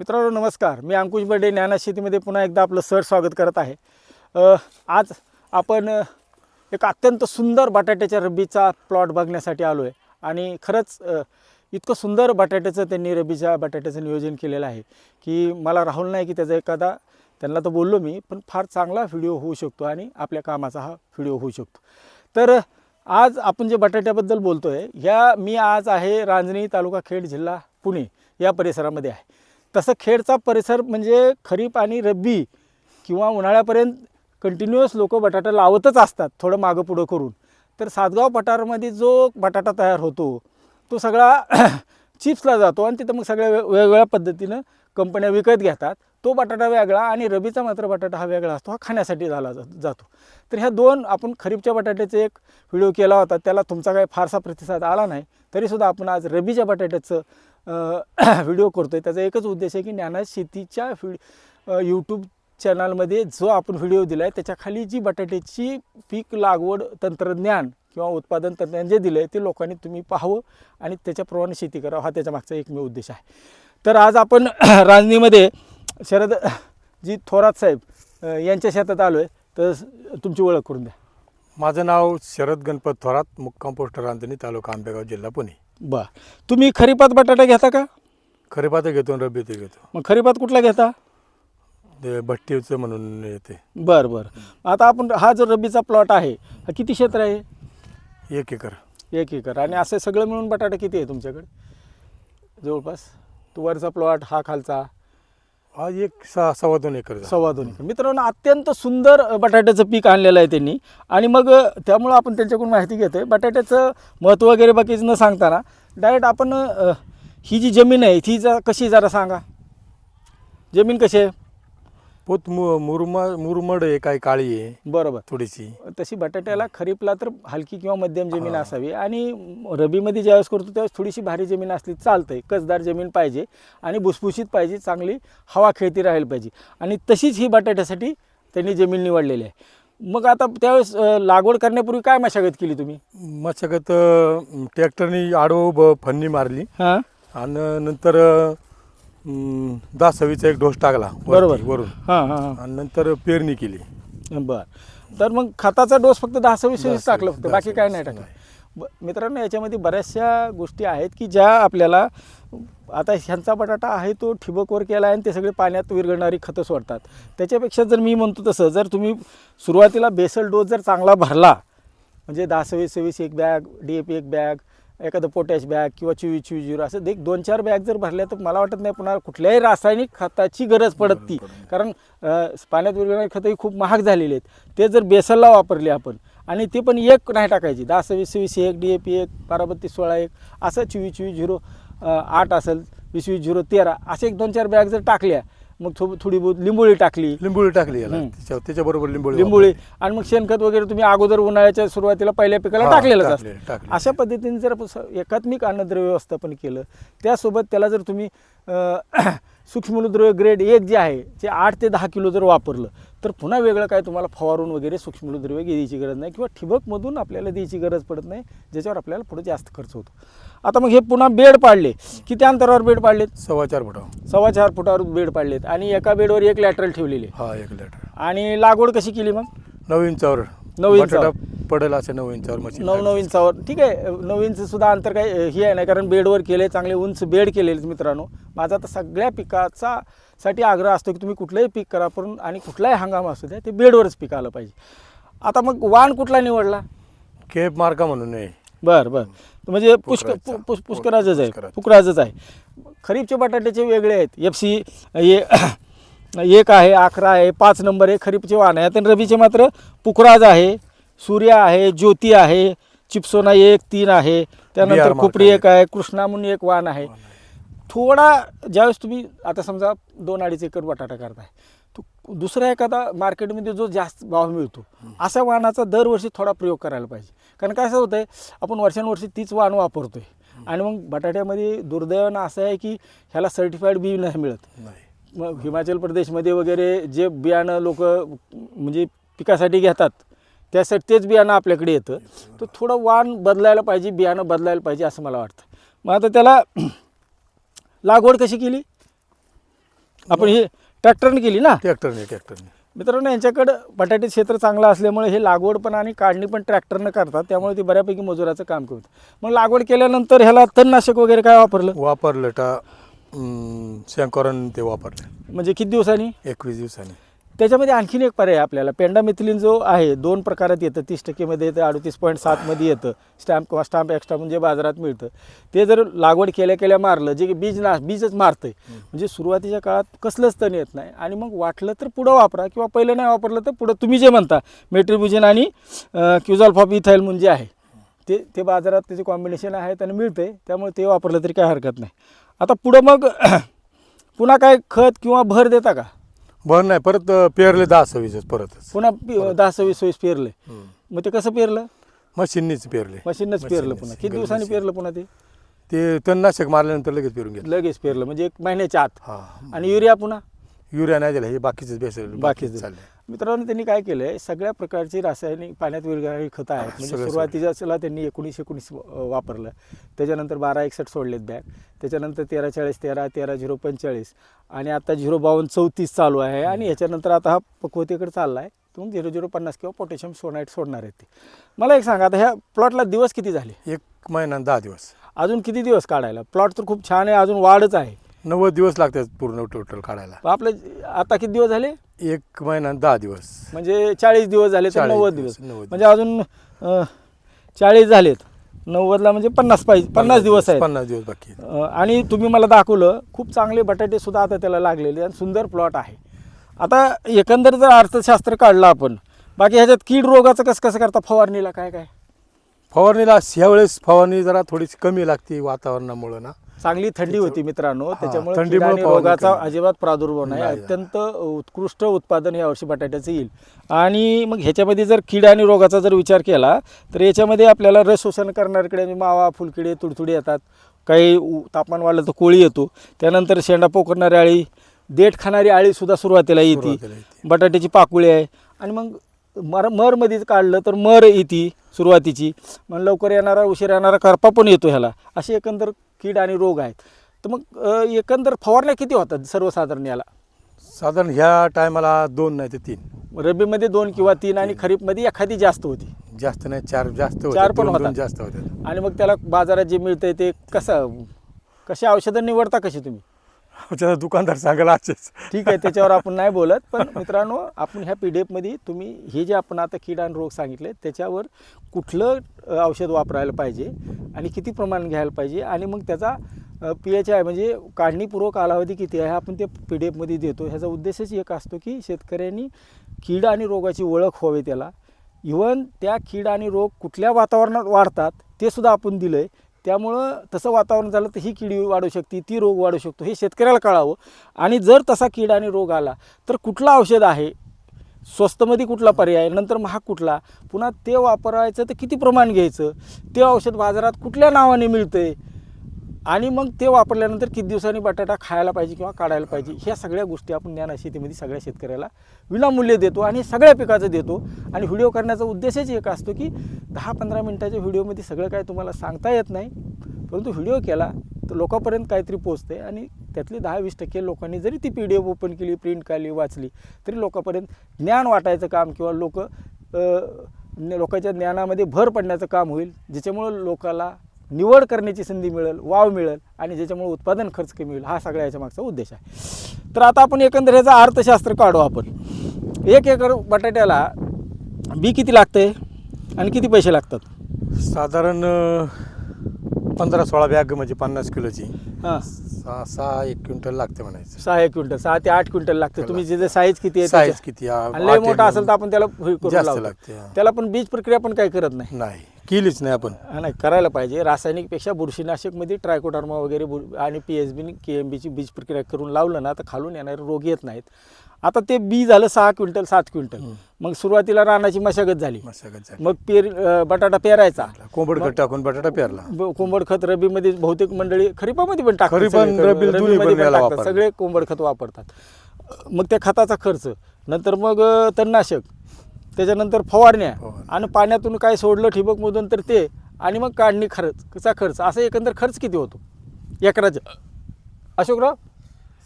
मित्रांनो नमस्कार. मी अंकुश बर्डे ज्ञाना शेतीमध्ये पुन्हा एकदा आपलं सर स्वागत करत आहे. आज आपण एक अत्यंत सुंदर बटाट्याच्या रब्बीचा प्लॉट बघण्यासाठी आलो आहे आणि खरंच इतकं सुंदर बटाट्याचं त्यांनी रब्बीच्या बटाट्याचं नियोजन केलेलं आहे की मला राहुल नाही की त्याचा एखादा त्यांना तर बोललो मी पण फार चांगला व्हिडिओ होऊ शकतो आणि आपल्या कामाचा हा व्हिडिओ होऊ शकतो. तर आज आपण जे बटाट्याबद्दल बोलतो आहे ह्या मी आज आहे रांजणी तालुका खेड जिल्हा पुणे या परिसरामध्ये आहे. तसं खेडचा परिसर म्हणजे खरीप आणि रब्बी किंवा उन्हाळ्यापर्यंत कंटिन्युअस लोक बटाटा लावतच असतात थोडं मागं पुढं करून. तर सातगाव पठारामध्ये जो बटाटा तयार होतो तो सगळा चिप्सला जातो आणि तिथं मग सगळ्या वे- वेगवेगळ्या पद्धतीनं कंपन्या विकत घेतात. तो बटाटा वेगळा आणि रबीचा मात्र बटाटा हा वेगळा असतो हा खाण्यासाठी झाला जा- जातो. तर ह्या दोन आपण खरीपच्या बटाट्याचे एक व्हिडिओ केला होता त्याला तुमचा काही फारसा प्रतिसाद आला नाही तरीसुद्धा आपण आज रबीच्या बटाट्याचं व्हिडिओ करतो आहे त्याचा एकच उद्देश आहे की ज्ञाना शेतीच्या व्हिड यूट्यूब चॅनलमध्ये जो आपण व्हिडिओ दिला आहे त्याच्याखाली जी बटाट्याची पीक लागवड तंत्रज्ञान किंवा उत्पादन तंत्रज्ञान जे दिलं आहे ते लोकांनी तुम्ही पाहावं आणि त्याच्याप्रमाणे शेती करावं हा त्याच्या मागचा एकमेव उद्देश आहे. तर आज आपण रांजणीमध्ये शरद जी थोरात साहेब यांच्या शेतात आलो आहे तर तुमची ओळख करून द्या. माझं नाव शरद गणपत थोरात मुक्काम पोस्ट रांजणी तालुका आंबेगाव जिल्हा पुणे. बर. तुम्ही खरीपात बटाटा घेता का? खरीपात घेतो आणि रब्बीत घेतो. मग खरीपात कुठला घेता? ते भट्टीचं म्हणून येते. बरं बरं. आता आपण हा जो रब्बीचा प्लॉट आहे हा किती क्षेत्र आहे? एक एकर. एक एकर. आणि असं सगळं मिळून बटाटा किती आहे तुमच्याकडे? जवळपास. तो वरचा प्लॉट हा खालचा. हा एक सहा सव्वा दोन एकर सव्वा दोन एकर. मित्रांनो अत्यंत सुंदर बटाट्याचं पीक आणलेलं आहे त्यांनी. आणि मग त्यामुळं आपण त्यांच्याकडून माहिती घेतोय. बटाट्याचं महत्त्व वगैरे बाकीचं न सांगताना डायरेक्ट आपण अ, ही जी जमीन आहे ती जरा कशी जरा सांगा. जमीन कशी आहे? पोत मु मुरमा मुरमड आहे काही काळी आहे. बरोबर. थोडीशी. तशी बटाट्याला खरीपला तर हलकी किंवा मध्यम जमीन हा. असावी. आणि रबीमध्ये ज्यावेळेस करतो त्यावेळेस थोडीशी भारी जमीन असली चालतंय. कसदार जमीन पाहिजे आणि भुसभुशीत पाहिजे चांगली हवा खेळती राहायला पाहिजे. आणि तशीच ही बटाट्यासाठी त्यांनी जमीन निवडलेली आहे. मग आता त्यावेळेस अं, लागवड करण्यापूर्वी काय मशागत केली तुम्ही? मशागत ट्रॅक्टरनी आडवं उभं फन्नी मारली. हां. आणि नंतर अं, दहा सव्वीचा एक डोस टाकला बरोबर. वरून. हां हां आणि नंतर पेरणी केली. बरं. तर मग खताचा डोस फक्त दहा सव्वीस टाकलं फक्त बाकी काय नाही टाकलं. ब मित्रांनो याच्यामध्ये बऱ्याचशा गोष्टी आहेत की ज्या आपल्याला आता ह्यांचा बटाटा आहे तो ठिबकवर केला आहे आणि ते सगळे पाण्यात विरघळणारी खतं सोडतात. त्याच्यापेक्षा जर मी म्हणतो तसं जर तुम्ही सुरुवातीला बेसल डोस जर चांगला भरला म्हणजे दहा सव्वीस सव्वीस एक बॅग डी ए पी एक बॅग एखादं पोटॅश बॅग किंवा चोवीस चोवीस झिरो असं एक दोन चार बॅग जर भरल्या तर मला वाटत नाही पुन्हा कुठल्याही रासायनिक खताची गरज पडत ती कारण पाण्यात विरघळणारी खतं ही खूप महाग झालेली आहेत. ते जर बेसलला वापरले आपण आणि ते पण एक नाही टाकायची. दहा सव्वीस सव्वीस एक डी ए पी एक बारा बत्तीस सोळा एक असं चोवीस चोवीस झिरो आठ असेल वीस वीस झिरो तेरा असे एक दोन चार बॅग जर टाकल्या मग थो थोडी बहुत लिंबोळी टाकली लिंबोळी टाकली याला हम्म. त्याच्या त्याच्याबरोबर लिंबोळी लिंबोळी आणि मग शेणखत वगैरे तुम्ही अगोदर उन्हाळ्याच्या सुरुवातीला पहिल्या पिकाला हा, टाकलेलंच टाकले, असतं टाकले. अशा पद्धतीने जर आपण स- एकात्मिक अन्नद्रव्य व्यवस्थापन केलं त्यासोबत त्याला जर तुम्ही अं, सूक्ष्मद्रव्य ग्रेड एक जे आहे जे आठ ते दहा किलो जर वापरलं तर पुन्हा वेगळं काय तुम्हाला फवारून वगैरे सूक्ष्मद्रव्य द्यायची गरज नाही किंवा ठिबकमधून आपल्याला द्यायची गरज पडत नाही ज्याच्यावर आपल्याला पुढे जास्त खर्च होतो. आता मग हे पुन्हा बेड पाडले. किती अंतरावर बेड पाडलेत? सव्वा चार फुटावर. सव्वा चार फुटावर बेड पाडलेत आणि एका बेडवर एक लॅटरल ठेवलेले. हा एक लिटर आणि लागवड कशी केली मग? नऊ इंचावर. नऊ इंचावर. पडेल असे नऊ इंचावर मशीन. नऊ नऊ इंचावर. ठीक आहे. नऊ इंच सुद्धा अंतर काही हे आहे नाही कारण बेडवर केले चांगले उंच बेड केलेले मित्रांनो. माझा तर सगळ्या पिकाचा साठी आग्रह असतो की तुम्ही कुठलंही पीक करा पण आणि कुठलाही हंगाम असू द्या ते बेडवरच पीक आलं पाहिजे. आता मग वाण कुठला निवडला? केप मार्का म्हणून आहे. बरं बरं. म्हणजे पुष्क पुष्कराजचा. पु- पुष्- पुष्कराजच आहे. पुष्कराजच आहे. खरीपचे बटाट्याचे वेगळे आहेत. एफ सी एक आहे अकरा आहे पाच नंबर आहे खरीपचे वाण आहे. आणि रबीचे मात्र पुखराज आहे सूर्य आहे ज्योती आहे चिप्सोना एक तीन आहे. त्यानंतर खुपरी. एक आहे कृष्णा म्हणून एक वाण आहे. थोडा ज्यावेळेस तुम्ही आता समजा दोन अडीच एकर बटाटा करताय तो दुसऱ्या एखादा मार्केटमध्ये जो जास्त भाव मिळतो अशा वाहनाचा दरवर्षी थोडा प्रयोग करायला पाहिजे. कारण काय असं होतं आहे आपण वर्षानुवर्षी तीच वाहन वापरतोय. आणि मग बटाट्यामध्ये दुर्दैवानं असं आहे की ह्याला सर्टिफाईड बी नाही मिळत. मग हिमाचल प्रदेशमध्ये वगैरे जे बियाणं लोक म्हणजे पिकासाठी घेतात त्यासाठी तेच बियाणं आपल्याकडे येतं. तर थोडं वाण बदलायला पाहिजे बियाणं बदलायला पाहिजे असं मला वाटतं. मग आता त्याला लागवड कशी केली? आपण हे ट्रॅक्टरने केली ना? ट्रॅक्टरने ट्रॅक्टरने. मित्रांनो यांच्याकडं बटाटे क्षेत्र चांगलं असल्यामुळे हे लागवड पण आणि काढणी पण ट्रॅक्टरनं करतात. त्यामुळे ते बऱ्यापैकी मजुराचं काम करतात. मग लागवड केल्यानंतर ह्याला तणनाशक वगैरे काय वापरलं? वापरलं टा शंकरन ते वापरलं. म्हणजे किती दिवसांनी? एकवीस दिवसांनी. त्याच्यामध्ये आणखीन एक पर्याय आहे आपल्याला. पेंडामिथिलीन जो आहे दोन प्रकारात येतं. तीस टक्केमध्ये येतं अडतीस पॉईंट सातमध्ये येतं. स्टॅम्प किंवा स्टॅम्प एक्स्ट्रा म्हणजे बाजारात मिळतं. ते जर लागवड केल्या केल्या मारलं जे की बीज ना बीजच मारतं म्हणजे सुरुवातीच्या काळात कसलंच तण येत नाही. आणि मग वाटलं तर पुढं वापरा किंवा पहिलं नाही वापरलं तर पुढं तुम्ही जे म्हणता मेट्रिब्युजन आणि क्युझॉल्फॉप इथाईल म्हणजे आहे ते ते बाजारात त्याचे कॉम्बिनेशन आहेत आणि मिळते त्यामुळे ते वापरलं तरी काय हरकत नाही. आता पुढं मग पुन्हा काय खत किंवा भर देता का? बरं नाही परत पेरले दहा सव्वीसच परतच. पुन्हा पि- दहा सव्वीस सव्वीस पेरले. मग ते कसं पेरलं? मशीननीच पेरले. मशीनच पेरलं पुन्हा. किती दिवसांनी. पेरलं पुन्हा ते? ते तणनाशक मारल्यानंतर लगेच पेरून घेतलं. लगेच पेरलं म्हणजे एक महिन्याच्या आत. हा. आणि युरिया पुन्हा? युरिया नाही दिला हे बाकीचेच बेसल बाकीच मित्रांनो त्यांनी काय केलंय सगळ्या प्रकारची रासायनिक पाण्यात विरघळणारी खतं आहेत. म्हणजे सगळं- त्यांनी एकोणीस एकोणीस वापरलं. त्याच्यानंतर बारा एकसष्ट सोडलेत बॅग. त्याच्यानंतर तेरा चाळीस तेरा तेरा झिरो पंचेचाळीस आणि आता झिरो बावन्न चौतीस चालू आहे. आणि ह्याच्यानंतर आता हा पक्वतेकडे चालला आहे तर मग झिरो झिरो पन्नास किंवा पोटॅशियम सोनाईट सोडणार आहेत ते. मला एक सांगा आता ह्या प्लॉटला दिवस किती झाले? एक महिना आणि दहा दिवस. अजून किती दिवस काढायला? प्लॉट तर खूप छान आहे अजून वाढच आहे. नव्वद दिवस लागतात पूर्ण टोटल काढायला. आपलं आता किती दिवस झाले? एक महिना दहा दिवस. म्हणजे चाळीस दिवस झाले तर 40 नव्वद दिवस, दिवस. 90 म्हणजे अजून अं, चाळीस झालेत. नव्वदला म्हणजे पन्नास पाहिजे पन्नास दिवस आहेत. पन्नास दिवस बाकी आहेत. अं, आणि तुम्ही मला दाखवलं खूप चांगले बटाटे सुद्धा आता त्याला लागलेले आणि सुंदर प्लॉट आहे. आता एकंदर जर अर्थशास्त्र काढलं आपण बाकी ह्याच्यात कीड रोगाचं कसं कसं करता? फवारणीला काय काय? फवारणीला ह्यावेळेस फवारणी जरा थोडीशी कमी लागते वातावरणामुळं ना. चांगली थंडी होती मित्रांनो त्याच्यामुळे थंडीमुळे कीड आणि फवारणी रोगाचा कमी. अजिबात प्रादुर्भाव नाही. नाही. अत्यंत उत्कृष्ट उत्पादन यावर्षी बटाट्याचं येईल. आणि मग ह्याच्यामध्ये जर कीड आणि रोगाचा जर विचार केला तर याच्यामध्ये आपल्याला रस शोषण करणाऱ्याकडे म्हणजे मावा फुलकिडे तुडतुडे येतात. काही उ- तापमान वाढलं तर कोळी येतो. त्यानंतर शेंडा पोखरणारी आळी देठ खाणारी आळीसुद्धा सुरुवातीला येते. सुरुवातीला येते. बटाट्याची पाकुळी आहे. आणि मग मर मरमध्येच काढलं तर मर येते सुरुवातीची. मग लवकर येणारा उशीर येणारा करपा पण येतो ह्याला. असे एकंदर कीड आणि रोग आहेत. तर मग अ, एकंदर फवारण्या किती होतात सर्वसाधारण याला? साधारण ह्या टायमाला दोन नाही ते तीन. रब्बीमध्ये दोन किंवा तीन आणि खरीपमध्ये एखादी जास्त होती. जास्त नाही चार जास्त होते. चार पण दोन- दोन होतात. जास्त होते. आणि मग त्याला बाजारात जे मिळतंय ते कसं कशी औषधं निवडता कशी तुम्ही? आमच्या दुकानदार सांगायला असेच ठीक आहे त्याच्यावर आपण नाही बोलत पण मित्रांनो आपण ह्या पी डी एफमध्ये तुम्ही हे जे आपण आता कीड आणि रोग सांगितले त्याच्यावर कुठलं औषध वापरायला पाहिजे आणि किती प्रमाण घ्यायला पाहिजे आणि मग त्याचा पी एच आय म्हणजे काढणीपूर्व कालावधी किती आहे आपण ते पी डी एफमध्ये देतो. ह्याचा उद्देशच एक असतो की शेतकऱ्यांनी कीड आणि रोगाची ओळख व्हावी त्याला. इवन त्या कीड आणि रोग कुठल्या वातावरणात वाढतात ते सुद्धा आपण दिलं आहे त्यामुळं तसं वातावरण झालं तर ही किडी वाढू शकते ती रोग वाढू शकतो हे शेतकऱ्याला कळावं. आणि जर तसा कीड आणि रोग आला तर कुठलं औषध आहे? स्वस्तमध्ये कुठला पर्याय? नंतर महाग कुठला? पुन्हा ते वापरायचं तर किती प्रमाण घ्यायचं? ते औषध बाजारात कुठल्या नावाने मिळतं आहे आणि मग ते वापरल्यानंतर किती दिवसांनी बटाटा खायला पाहिजे किंवा काढायला पाहिजे ह्या सगळ्या गोष्टी आपण ज्ञान शेतीमध्ये सगळ्या शेतकऱ्याला विनामूल्य देतो आणि सगळ्या पिकाचं देतो. आणि व्हिडिओ करण्याचा उद्देशच एक असतो की दहा पंधरा मिनटाच्या व्हिडिओमध्ये सगळं काय तुम्हाला सांगता येत नाही परंतु व्हिडिओ केला तर लोकांपर्यंत काहीतरी पोचते आणि त्यातली दहा वीस टक्के लोकांनी जरी ती पी डी एफ ओपन केली प्रिंट काढली वाचली तरी लोकांपर्यंत ज्ञान वाटायचं काम किंवा लोक लोकांच्या ज्ञानामध्ये भर पडण्याचं काम होईल ज्याच्यामुळं लोकाला निवड करण्याची संधी मिळेल वाव मिळेल आणि ज्याच्यामुळे उत्पादन खर्च कमी होईल हा सगळ्या याच्या मागचा उद्देश आहे. तर आता आपण एकंदर ह्याचा अर्थशास्त्र काढू आपण. एक एकर बटाट्याला बी किती लागतंय आणि किती पैसे लागतात? साधारण पंधरा सोळा बॅग म्हणजे पन्नास किलोची. हां. सहा सहा एक क्विंटल लागते म्हणायचं. सहा एक क्विंटल सहा ते आठ क्विंटल लागते. तुम्ही जे साईज किती आहे साईज किती लय मोठा असेल तर आपण त्याला. लागते. त्याला पण बीज प्रक्रिया पण काही करत नाही. नाही. केलीच नाही आपण हा, नाही करायला पाहिजे रासायनिकपेक्षा बुरशीनाशकमध्ये ट्रायकोडर्मा वगैरे बुर आणि P H B K M बीची बीज प्रक्रिया करून लावलं ना तर खालून येणारे रोग येत नाहीत आता ते बी झालं सहा क्विंटल सात क्विंटल. मग सुरुवातीला रानाची मशागत झाली मशागत झाली. मग पेर अं, बटाटा पेरायचा कोंबड खत टाकून बटाटा पेरला ब- कोंबड खत रबीमध्ये बहुतेक मंडळी खरीपामध्ये पण टाकतात खरीप आणि सगळे. रब्बी दोन्ही रब्बीमध्ये पण याला टाकतात. वापरतात. सगळे कोंबड खत वापरतात मग त्या खताचा खर्च नंतर मग अं, तणनाशक त्याच्यानंतर फवारण्या फवारणी. आणि पाण्यातून काय सोडलं ठिबकमधून तर ते आणि मग काढणी खर्च कसा खर्च? असं एकंदर खर्च किती होतो? एकराचा. अशोकराव?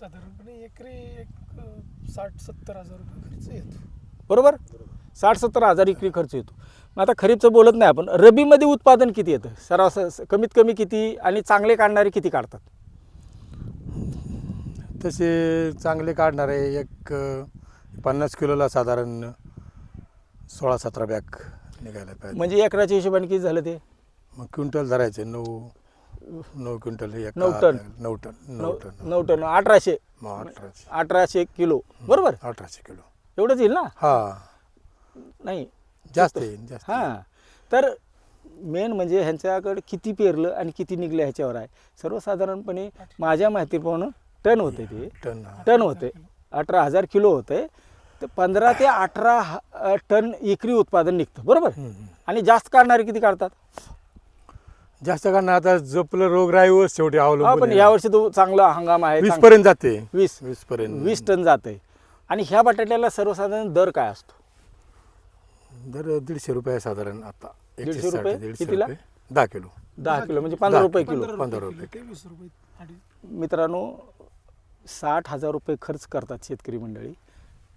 साधारणपणे एकरी एक साठ सत्तर हजार रुपये खर्च येतो. बरोबर? साठ सत्तर हजार इकरी खर्च येतो. मग आता खरीपचं बोलत नाही आपण. रबीमध्ये उत्पादन किती येतं? सरासर कमीत कमी किती आणि चांगले काढणारे किती काढतात? तसे चांगले काढणारे एक पन्नास किलोला साधारण सोळा सतरा बॅग निघायला पाहिजे. म्हणजे एकराच्या हिशोबाने किती झालं ते? मग क्विंटल धरायचे नऊ नऊ क्विंटल एक नऊ टन. नऊ टन नऊ नऊ टन. नऊ टन अठराशे. मग अठराशे. अठराशे किलो. बरोबर? अठराशे किलो. एवढंच येईल ना? हा. नाही. जास्त येईल जास्त हां. तर मेन म्हणजे ह्यांच्याकडे किती पेरलं आणि किती निघलं ह्याच्यावर आहे? सर्वसाधारणपणे माझ्या माहितीप्रमाणे टन होते ते. टन हा. टन होते. अठरा हजार किलो होते. तर पंधरा ते अठरा ह- टन एकरी उत्पादन निघतं बरोबर. आणि जास्त काढणारे किती काढतात? जास्त काढणार आता जपलं रोगराईवर शेवटी हा अवलंबून पण. यावर्षी तो चांगला हंगाम आहे वीस पर्यंत जाते. वीस. वीस पर्यंत. वीस टन जाते आणि ह्या बटाट्याला सर्वसाधारण दर काय असतो? दर दीडशे रुपये आहे साधारण आता. एकशे दीडशे साठ, रुपये? दीडशे कितीला? रुपये. दहा किलो. दहा किलो म्हणजे पंधरा दहा रुपये किलो. पंधरा रुपये किलो, वीस रुपये मित्रांनो साठ हजार रुपये खर्च करतात शेतकरी मंडळी.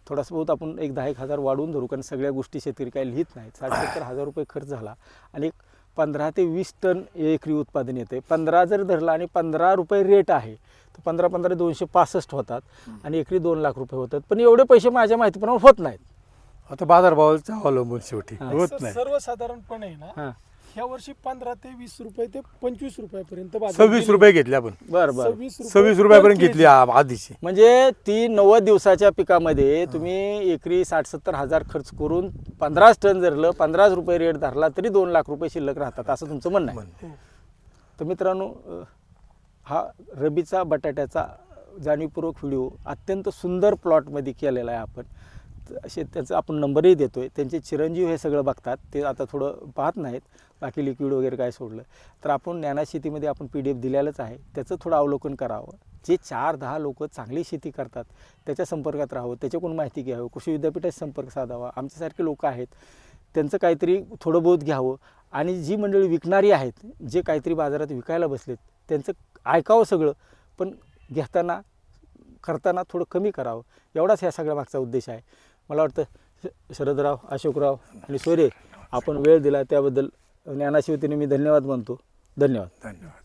थोडासा बहुत आपण एक दहा एक हजार वाढवून धरू कारण सगळ्या गोष्टी शेतकरी काही लिहित नाहीत. साठ सत्तर हजार रुपये खर्च झाला. आणि एक पंधरा ते वीस टन एकरी उत्पादन येते पंधरा जर धरला आणि पंधरा रुपये रेट आहे तर पंधरा पंधरा दोनशे पासष्ट होतात. आणि एकरी दोन लाख रुपये होतात. पण एवढे पैसे माझ्या माहितीप्रमाणे होत नाहीत. आता बाजारभावाचा अवलंबून शेवटी. होत नाही. सर्वसाधारणपणे ना ह्या वर्षी पंधरा ते वीस रुपये ते पंचवीस रुपयापर्यंत बाजार सव्वीस गेले. रुपये घेतले आपण बरं बरं सव्वीस रुपये सव्वीस per रुपयापर्यंत kg. घेतली आ- आधीची म्हणजे ती नव्वद दिवसाच्या पिकामध्ये तुम्ही एकरी साठ सत्तर हजार खर्च करून पंधराच टन धरलं पंधराच रुपये रेट धरला तरी दोन लाख रुपये शिल्लक राहतात असं तुमचं म्हणणं आहे. हो. तर मित्रांनो अ, हा रबीचा बटाट्याचा जाणीवपूर्वक व्हिडिओ अत्यंत सुंदर प्लॉटमध्ये केलेला आहे आपण असे त्याचा आपण नंबरही देतो आहे त्यांचे चिरंजीव हे सगळं बघतात. ते आता थोडं पाहत नाहीत. बाकी लिक्विड वगैरे काय सोडलं. तर आपण ज्ञाना शेतीमध्ये आपण पी डी एफ दिलेलंच आहे. त्याचं थोडं अवलोकन करावं. जे चार दहा लोक चांगली शेती करतात त्याच्या संपर्कात राहावं त्याच्याकडून माहिती घ्यावं कृषी विद्यापीठाशी संपर्क साधावा आमच्यासारखे लोक आहेत त्यांचं काहीतरी थोडं बहुत घ्यावं. आणि जी मंडळी विकणारी आहेत जे काहीतरी बाजारात विकायला बसलेत त्यांचं ऐकावं सगळं. पण घेताना करताना थोडं कमी करावं. एवढाच ह्या सगळ्या मागचा उद्देश आहे. मला वाटतं श- शरदराव अशोकराव आणि सूर्य आपण वेळ दिला त्याबद्दल ज्ञानाशिवतीने मी धन्यवाद मानतो. धन्यवाद. धन्यवाद.